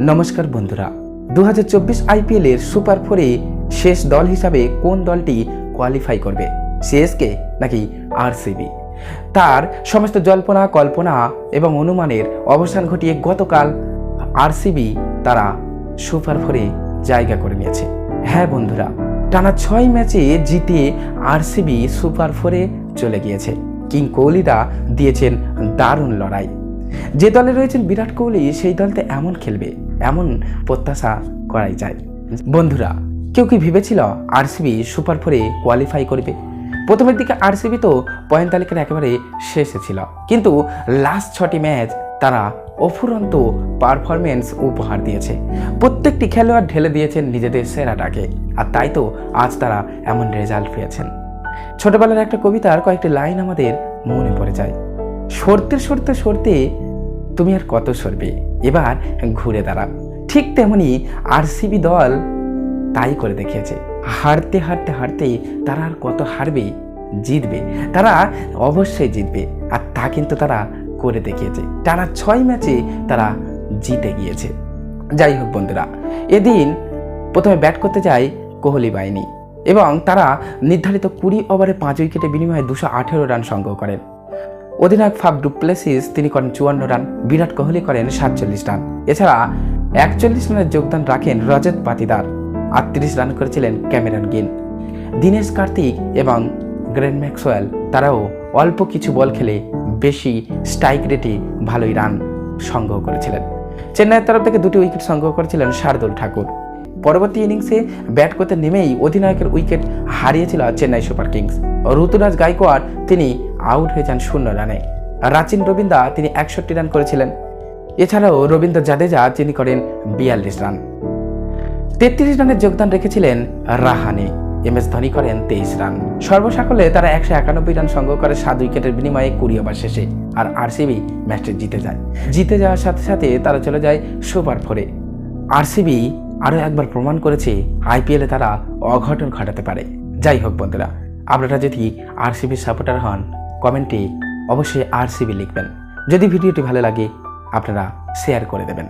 নমস্কার বন্ধুরা। দু হাজার চব্বিশ আইপিএল এর সুপার ফোরে শেষ দল হিসাবে কোন দলটি কোয়ালিফাই করবে? সিএসকে নাকি আরসিবি তার সমস্ত জল্পনা, কল্পনা এবং অনুমানের অবসান ঘটিয়ে গতকাল আরসিবি তারা সুপার ফোরে জায়গা করে নিয়েছে। হ্যাঁ বন্ধুরা, টানা ছয় ম্যাচে জিতে আরসিবি সুপার ফোরে চলে গিয়েছে। কিং কোহলিরা দিয়েছেন দারুণ লড়াই। যে দলে রয়েছেন বিরাট কোহলি, সেই দলতে এমন খেলবে, এমন প্রত্যাশা করাই যায়। বন্ধুরা, কেউ কি ভেবেছিল আরসিবি সুপার ফোরে কোয়ালিফাই করবে? প্রথমের দিকে আরসিবি তো পয়েন্ট তালিকার একেবারে শেষে ছিল। কিন্তু লাস্ট ছটি ম্যাচ তারা অফুরন্ত পারফরমেন্স উপহার দিয়েছে। প্রত্যেকটি খেলোয়াড় ঢেলে দিয়েছেন নিজেদের সেরাটাকে, আর তাই তো আজ তারা এমন রেজাল্ট পেয়েছেন। ছোটবেলার একটা কবিতার কয়েকটি লাইন আমাদের মনে পড়ে যায়। সরতে সরতে সরতে তুমি আর কত সরবে? এবার ঘুরে দাঁড়া ঠিক তেমনি আরসিবি দল তাই করে দেখিয়েছে। হারতে হারতে হারতে তারা আর কত হারবে? জিতবে। তারা অবশ্যই জিতবে। আর তা কিন্তু তারা করে দেখিয়েছে। টানা ছয় ম্যাচে তারা জিতে গিয়েছে। যাই হোক বন্ধুরা, এদিন প্রথমে ব্যাট করতে যায় কোহলি বাহিনী এবং তারা নির্ধারিত কুড়ি ওভারে পাঁচ উইকেটে বিনিময়ে দুশো আঠেরো রান সংগ্রহ করেন। অধিনায়ক ফাফ ডুপ্লেসিস তিনি করেন চুয়ান্ন রান, বিরাট কোহলি করেন সাতচল্লিশ রান। এছাড়া একচল্লিশ রানের যোগদান রাখেন রজত পাতিদার, আটত্রিশ রান করেছিলেন ক্যামেরন গিন দীনেশ কার্তিক এবং গ্রেন ম্যাক্সওয়েল, তারাও অল্প কিছু বল খেলে বেশি স্ট্রাইক রেটে ভালোই রান সংগ্রহ করেছিলেন। চেন্নাইয়ের তরফ থেকে দুটি উইকেট সংগ্রহ করেছিলেন শার্দুল ঠাকুর। পরবর্তী ইনিংসে ব্যাট করতে নেমেই অধিনায়কের উইকেট হারিয়েছিল চেন্নাই সুপার কিংস। ঋতুরাজ গাইকোয়াড়, তিনি আউট হয়ে যান শূন্য রানে। রাচিন রবীন্দা তিনি একষট্টি রান করেছিলেন। এছাড়াও রবীন্দ্র জাদেজা তিনি করেন বিয়াল্লিশ রান। তেত্রিশ রানের যোগদান রেখেছিলেন রাহানে। এম এস ধোনি করেন তেইশ রান। সর্বসাকলে তারা একশো একানব্বই রান সংগ্রহ করে সাত উইকেটের বিনিময়ে কুড়ি ওভার শেষে। আর আরসিবি ম্যাচটি জিতে যায়। জিতে যাওয়ার সাথে সাথে তারা চলে যায় সুপার ফোরে। আরসিবি আরও একবার প্রমাণ করেছে, আইপিএলে তারা অঘটন ঘটাতে পারে। যাই হোক বন্ধুরা, আপনারা যদি আরসিবির সাপোর্টার হন কমেন্টে অবশ্যই আর সিবি লিখবেন। যদি ভিডিওটি ভালো লাগে আপনারা শেয়ার করে দেবেন।